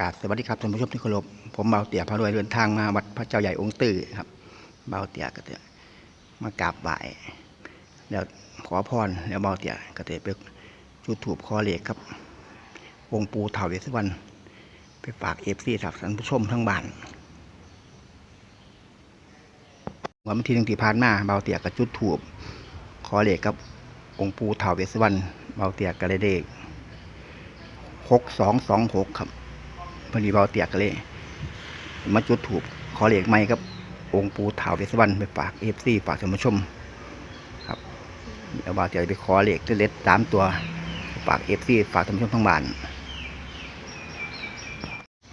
กาบสวัสดีครับท่านผู้ชมที่เคารพผมเบาเตี่ยพระรวยเดินทางมาวัดพระเจ้าใหญ่องค์ตื่อครับเบาเตี่ยก็จะมากราบไหว้แล้วขอพรแล้วเบาเตี่ยก็จะไปจุดถูปคอเหล็กครับ องค์ปูเถาเวสวรรณไปฝากเอฟซีท่านผู้ชมทั้งบ้านวันที่หนึ่งที่ผ่านมาเบาเตี่ยก็จุดถูปคอเหล็กกับองค์ปูเถาเวสสวรรณเบาเตี่ยก็เลยเด็กหกสองสองหกครับ พอดีเบาเตียกก็เลย มาจุดถูกขอเหล็กไม้ครับ องค์ปูถาวเวสวรรณไปฝากเอฟซีฝากท่านผู้ชม ครับเดี๋ยวเบาเตียกไปขอเหล็กเล็ดๆตามตัวฝากเอฟซีฝากท่านผู้ชมทั้งบ้าน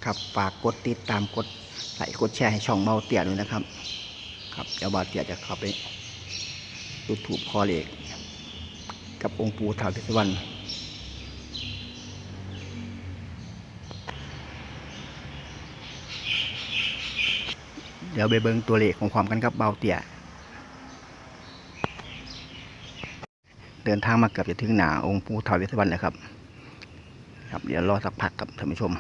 ครับฝากกดติดตามกดไลค์กดแชร์ให้ช่องเบาเตียด้วยนะครับ ครับเดี๋ยวเบาเตียจะเข้าไปจุดถูกขอเหล็กกับองค์ปูถาวเวสสวรรณ เดี๋ยวไปเบิงตัวเลขของความกันครับเบาเตี่ยเดินทางมาเกือบจะถึงหนาองค์ปู่ทาวเวสวรรณแล้วครับ ครับ เดี๋ยวรอสักพักครับท่านผู้ชม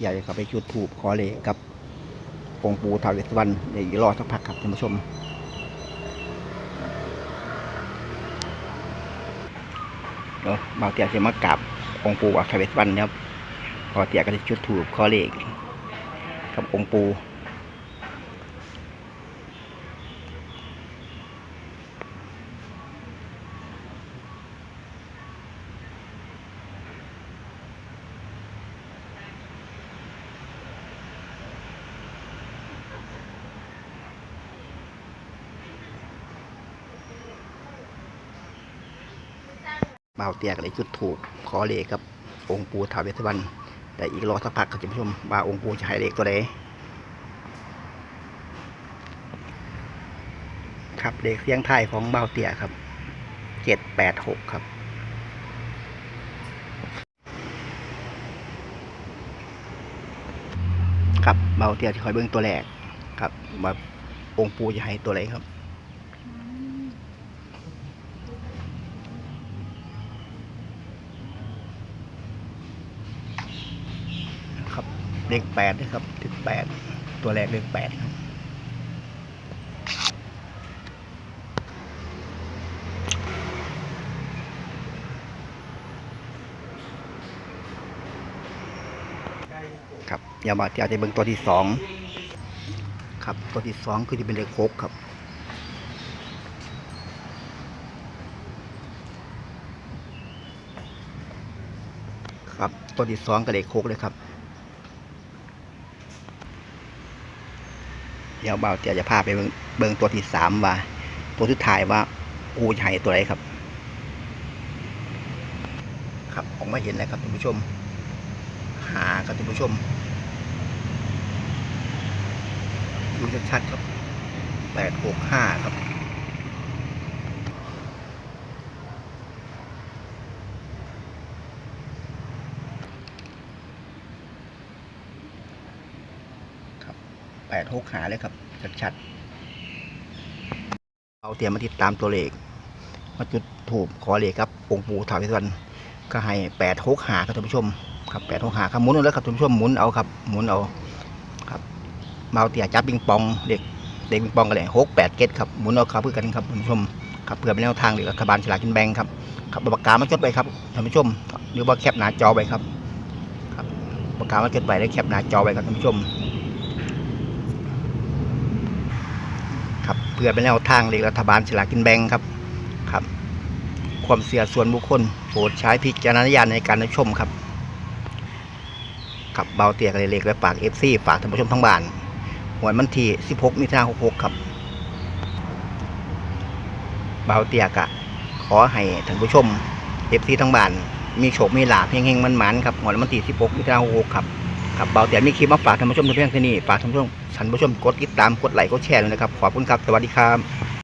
อยากจะไปจุดถูปขอเลขกับองค์ปู่ทาวเวสสวรรณเดี๋ยวรอสักพักครับท่านผู้ชม เนาะบางเตียจะมากราบองค์ปู่อาคาเวสวันนะครับพอเตียก็จะชุดถูกข้อเลขกับองค์ปู่ เบาเตียก็เลยจุดถูกขอเลขกับ องค์ปู่ท้าวเวสวรรณแต่อีกรอสักพักครับท่านผู้ชมว่าองค์ปู่จะให้เลขตัวใดครับเลขเสียงไทยของเบาเตียครับเจ็ดแปดหกครับครับเบาเตียที่คอยเบิ้งตัวแรกครับว่าองค์ปู่จะให้ตัวไหนครับ ครับ เลขแปดนะครับเลขแปดตัวแรกเลขแปดครับครับอย่ามาที่อาจจะเบิ่งตัวที่สองครับตัวที่สองคือจะเป็นเลขหกครับครับตัวที่สองกับเลขหกเลยครับ เดี๋ยวเบาเตียจะพาไปเบิ่งเบิ่งตัวที่สามว่า ตัวสุดท้ายว่ากูจะให้ตัวไหนครับ ครับออกมาเห็นแล้วครับท่านผู้ชม หาครับท่านผู้ชมดูชัดๆครับแปดหกห้าครับ แปดหกหาเลยครับ ชัดๆเอาเตรียมมาติดตามตัวเลข มาจุดถูกขอเลขครับองค์ปู่ถาวรสวรรณก็ให้แปดหกหาครับท่านผู้ชม ครับแปดหกหาครับหมุนเอาแล้วครับท่านผู้ชมหมุนเอาครับหมุนเอาครับมาเอาเตียจับปิงปองเด็กเด็กปิงปองกันเลยหกแปดเกตครับหมุนเอาครับเพื่อกันครับท่านผู้ชมครับเพื่อเป็นแนวทางหรือรัฐบาลฉลากกินแบงครับครับเอาปากกามาจดไปครับท่านผู้ชม หรือว่าแคปหน้าจอไปครับครับปากกามาจดไปแล้วแคปหน้าจอไปครับท่านผู้ชม ครับ เพื่อเป็นแนวทางเลขรัฐบาลฉลากินแบ่งครับครับ ความเสียส่วนบุคคลโปรดใช้พิจารณญาณในการรับชมครับครับเบาเตียกเลยเลขไว้ฝากเอฟซีฝากท่านผู้ชมทั้งบ้านหวันวันที่ 16มิถุนายน66 ครับ เบาเตียกะ ขอให้ท่านผู้ชมเอฟซีทั้งบ้าน มีโชค มีลาภเฮงๆมันๆครับหวันวันที่ 16มิถุนายน66 ครับ ครับ เบาเตียมีคลิปมาฝากท่านผู้ชมในเพียงเท่นี้ ฝากท่านผู้ชม ท่านผู้ชมกดติดตามกดไลค์กดแชร์เลยนะครับ ขอบคุณครับ สวัสดีครับ